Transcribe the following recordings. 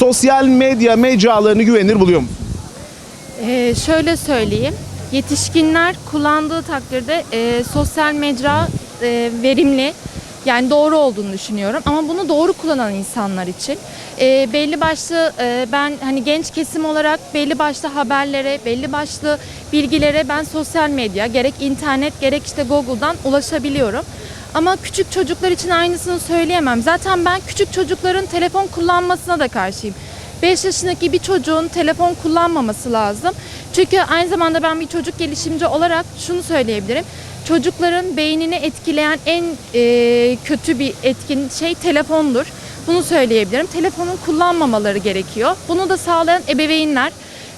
Sosyal medya mecralarını güvenilir buluyor musun? Ee, şöyle söyleyeyim. Yetişkinler kullandığı takdirde e, sosyal mecra e, verimli yani doğru olduğunu düşünüyorum. Ama bunu doğru kullanan insanlar için e, belli başlı e, ben hani genç kesim olarak belli başlı haberlere, belli başlı bilgilere ben sosyal medya gerek internet gerek işte Google'dan ulaşabiliyorum. Ama küçük çocuklar için aynısını söyleyemem. Zaten ben küçük çocukların telefon kullanmasına da karşıyım. 5 yaşındaki bir çocuğun telefon kullanmaması lazım. Çünkü aynı zamanda ben bir çocuk gelişimci olarak şunu söyleyebilirim. Çocukların beynini etkileyen en e, kötü bir etkin şey telefondur. Bunu söyleyebilirim. Telefonun kullanmamaları gerekiyor. Bunu da sağlayan ebeveynler.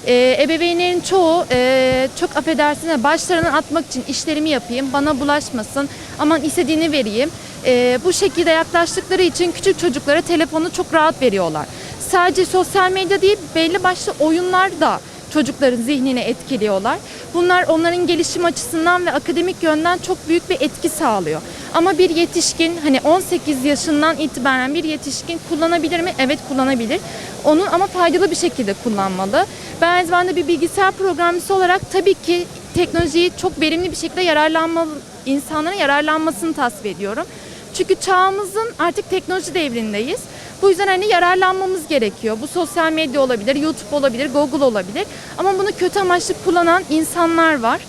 E, ebeveynlerin çoğu e, çok affedersiniz başlarını atmak için işlerimi yapayım, bana bulaşmasın, aman istediğini vereyim. E, bu şekilde yaklaştıkları için küçük çocuklara telefonu çok rahat veriyorlar. Sadece sosyal medya değil belli başlı oyunlar da çocukların zihnini etkiliyorlar. Bunlar onların gelişim açısından ve akademik yönden çok büyük bir etki sağlıyor. Ama bir yetişkin hani 18 yaşından itibaren bir yetişkin kullanabilir mi? Evet kullanabilir. Onu ama faydalı bir şekilde kullanmalı. Ben zamanda bir bilgisayar programcısı olarak tabii ki teknolojiyi çok verimli bir şekilde yararlanmalı, insanların yararlanmasını tasvip ediyorum. Çünkü çağımızın artık teknoloji devrindeyiz. Bu yüzden hani yararlanmamız gerekiyor. Bu sosyal medya olabilir, YouTube olabilir, Google olabilir. Ama bunu kötü amaçlı kullanan insanlar var.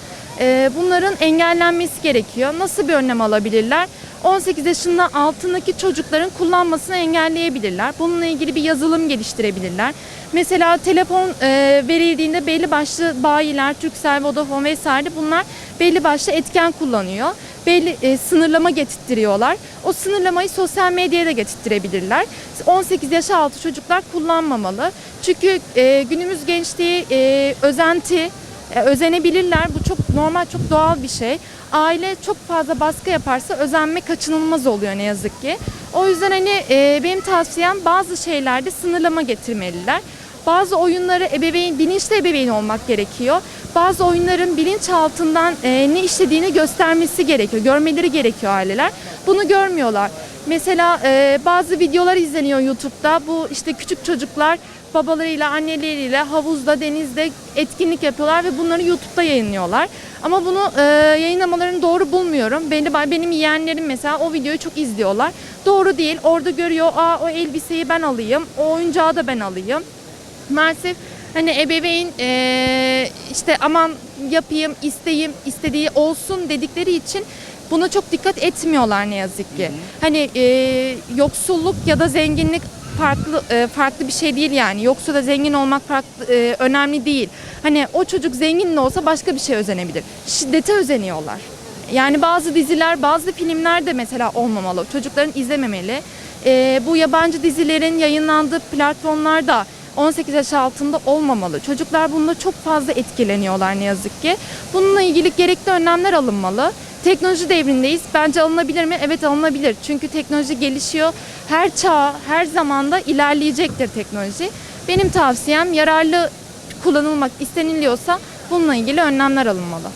Ee, bunların engellenmesi gerekiyor. Nasıl bir önlem alabilirler? 18 yaşından altındaki çocukların kullanmasını engelleyebilirler. Bununla ilgili bir yazılım geliştirebilirler. Mesela telefon e, verildiğinde belli başlı bayiler, Turkcell, Vodafone vesaire bunlar belli başlı etken kullanıyor. Belli e, sınırlama getirtiyorlar. O sınırlamayı sosyal medyaya da getirtirebilirler. 18 yaş altı çocuklar kullanmamalı. Çünkü e, günümüz gençliği e, özenti, e, özenebilirler. Bu çok normal, çok doğal bir şey. Aile çok fazla baskı yaparsa özenme kaçınılmaz oluyor ne yazık ki. O yüzden hani e, benim tavsiyem bazı şeylerde sınırlama getirmeliler. Bazı oyunları ebeveyn, bilinçli ebeveyn olmak gerekiyor. Bazı oyunların bilinçaltından e, ne işlediğini göstermesi gerekiyor. Görmeleri gerekiyor aileler. Bunu görmüyorlar. Mesela e, bazı videolar izleniyor YouTube'da. Bu işte küçük çocuklar babalarıyla, anneleriyle havuzda, denizde etkinlik yapıyorlar ve bunları YouTube'da yayınlıyorlar. Ama bunu e, yayınlamalarını doğru bulmuyorum. Benim, benim yeğenlerim mesela o videoyu çok izliyorlar. Doğru değil. Orada görüyor, aa o elbiseyi ben alayım, o oyuncağı da ben alayım. Maalesef hani ebeveyn e, işte aman yapayım, isteyeyim, istediği olsun dedikleri için buna çok dikkat etmiyorlar ne yazık ki. Hani e, yoksulluk ya da zenginlik farklı e, farklı bir şey değil yani. Yoksul da zengin olmak farklı e, önemli değil. Hani o çocuk zengin de olsa başka bir şey özenebilir. Şiddete özeniyorlar. Yani bazı diziler, bazı filmler de mesela olmamalı. Çocukların izlememeli. E, bu yabancı dizilerin yayınlandığı platformlarda 18 yaş altında olmamalı. Çocuklar bunda çok fazla etkileniyorlar ne yazık ki. Bununla ilgili gerekli önlemler alınmalı. Teknoloji devrindeyiz. Bence alınabilir mi? Evet alınabilir. Çünkü teknoloji gelişiyor. Her çağ, her zamanda ilerleyecektir teknoloji. Benim tavsiyem yararlı kullanılmak isteniliyorsa bununla ilgili önlemler alınmalı.